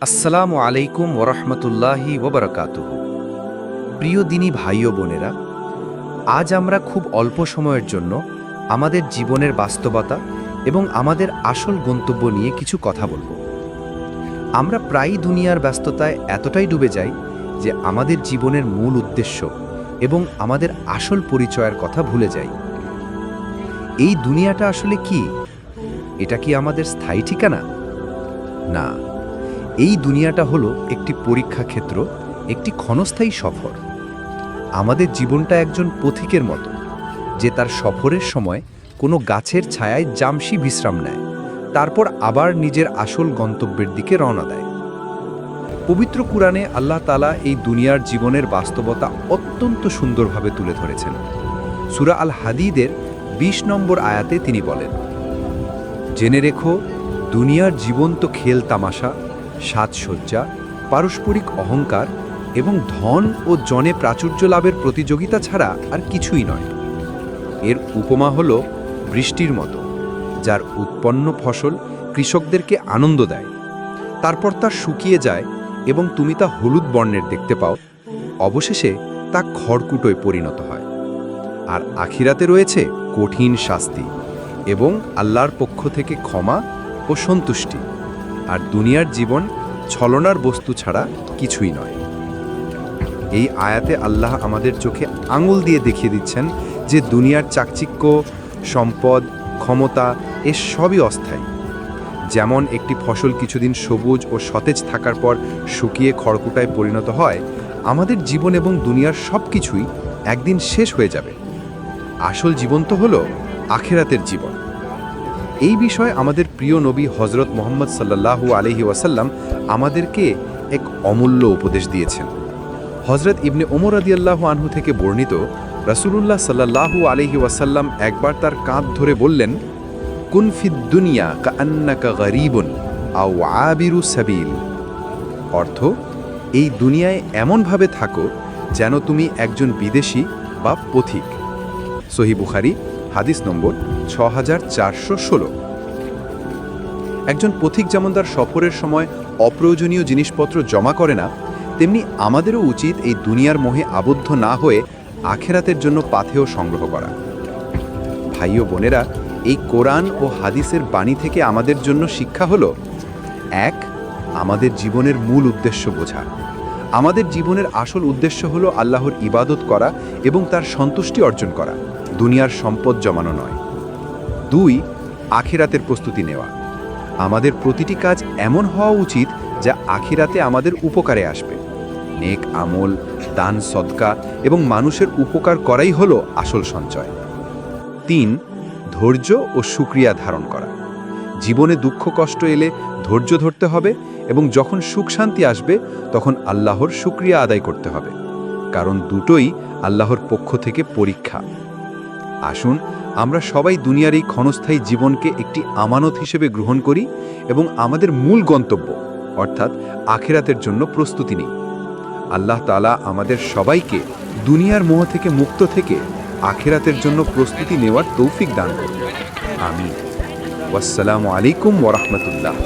আসসালামু আলাইকুম ওরহমতুল্লাহি ওবরাকাতুহ। প্রিয় দিনী ভাই ও বোনেরা, আজ আমরা খুব অল্প সময়ের জন্য আমাদের জীবনের বাস্তবতা এবং আমাদের আসল গন্তব্য নিয়ে কিছু কথা বলব। আমরা প্রায়ই দুনিয়ার ব্যস্ততায় এতটাই ডুবে যাই যে আমাদের জীবনের মূল উদ্দেশ্য এবং আমাদের আসল পরিচয়ের কথা ভুলে যাই। এই দুনিয়াটা আসলে কি? এটা কি আমাদের স্থায়ী ঠিকানা? না এই দুনিয়াটা হলো একটি পরীক্ষা ক্ষেত্র, একটি ক্ষণস্থায়ী সফর। আমাদের জীবনটা একজন পথিকের মতো, যে তার সফরের সময় কোনো গাছের ছায়ায় জামসি বিশ্রাম নেয়, তারপর আবার নিজের আসল গন্তব্যের দিকে রওনা দেয়। পবিত্র কুরআনে আল্লাহ তালা এই দুনিয়ার জীবনের বাস্তবতা অত্যন্ত সুন্দরভাবে তুলে ধরেছেন। সুরা আল হাদিদের ২০ নম্বর আয়াতে তিনি বলেন, জেনে রেখো, দুনিয়ার জীবন্ত খেল তামাশা সাজসজ্জা, পারস্পরিক অহংকার এবং ধন ও জনে প্রাচুর্য লাভের প্রতিযোগিতা ছাড়া আর কিছুই নয়। এর উপমা হল বৃষ্টির মতো, যার উৎপন্ন ফসল কৃষকদেরকে আনন্দ দেয়। তারপর তা শুকিয়ে যায় এবং তুমি তা হলুদ বর্ণের দেখতে পাও। অবশেষে তা খড়কুটোয় পরিণত হয়। আর আখিরাতে রয়েছে কঠিন শাস্তি এবং আল্লাহর পক্ষ থেকে ক্ষমা ও সন্তুষ্টি। আর দুনিয়ার জীবন ছলনার বস্তু ছাড়া কিছুই নয়। এই আয়াতে আল্লাহ আমাদের চোখে আঙুল দিয়ে দেখিয়ে দিচ্ছেন যে দুনিয়ার চাকচিক্য, সম্পদ, ক্ষমতা এ সবই অস্থায়ী। যেমন একটি ফসল কিছুদিন সবুজ ও সতেজ থাকার পর শুকিয়ে খড়কুটায় পরিণত হয়, আমাদের জীবন এবং দুনিয়ার সব কিছুই একদিন শেষ হয়ে যাবে। আসল জীবন তো হলো আখেরাতের জীবন। এই বিষয়ে আমাদের প্রিয় নবী হজরত মোহাম্মদ সাল্লাহু আলহি ওয়াসাল্লাম আমাদেরকে এক অমূল্য উপদেশ দিয়েছেন। হজরত ইবনে ওমর আদিয়াল্লাহু আনহু থেকে বর্ণিত, রাসূলুল্লাহ সাল্লাহু আলহি ওয়াসাল্লাম একবার তার কাঁধ ধরে বললেন কুনফিদ দুনিয়া কান্নাকা গরিবন আও আবিরু সাবিল। অর্থ, এই দুনিয়ায় এমনভাবে থাকো যেন তুমি একজন বিদেশি বা পথিক। সহি বুখারি হাদিস নম্বর ছ একজন পথিক যেমন তার সফরের সময় অপ্রয়োজনীয় জিনিসপত্র জমা করে না, তেমনি আমাদেরও উচিত এই দুনিয়ার মোহে আবদ্ধ না হয়ে আখেরাতের জন্য পাথেয় সংগ্রহ করা। ভাই ও বোনেরা, এই কোরআন ও হাদিসের বাণী থেকে আমাদের জন্য শিক্ষা হলো, এক, আমাদের জীবনের মূল উদ্দেশ্য বোঝা। আমাদের জীবনের আসল উদ্দেশ্য হলো আল্লাহর ইবাদত করা এবং তার সন্তুষ্টি অর্জন করা। দুনিয়ার সম্পদ জমানো নয়। দুই, আখিরাতের প্রস্তুতি নেওয়া। আমাদের প্রতিটি কাজ এমন হওয়া উচিত যা আখিরাতে আমাদের উপকারে আসবে। নেক আমল, দান, সদকা এবং মানুষের উপকার করাই হলো আসল সঞ্চয়। তিন, ধৈর্য ও সুক্রিয়া ধারণ করা। জীবনে দুঃখ, কষ্ট এলে ধৈর্য ধরতে হবে এবং যখন সুখ, শান্তি আসবে, তখন আল্লাহর সুক্রিয়া আদায় করতে হবে। কারণ দুটোই আল্লাহর পক্ষ থেকে পরীক্ষা। আসুন, আমরা সবাই দুনিয়ার এই ক্ষণস্থায়ী জীবনকে একটি আমানত হিসেবে গ্রহণ করি এবং আমাদের মূল গন্তব্য, অর্থাৎ আখেরাতের জন্য প্রস্তুতি নিই। আল্লাহ তালা আমাদের সবাইকে দুনিয়ার মোহ থেকে মুক্ত থেকে আখেরাতের জন্য প্রস্তুতি নেওয়ার তৌফিক দান করুন। আমি আসসালামু আলাইকুম ওরহমতুল্লাহ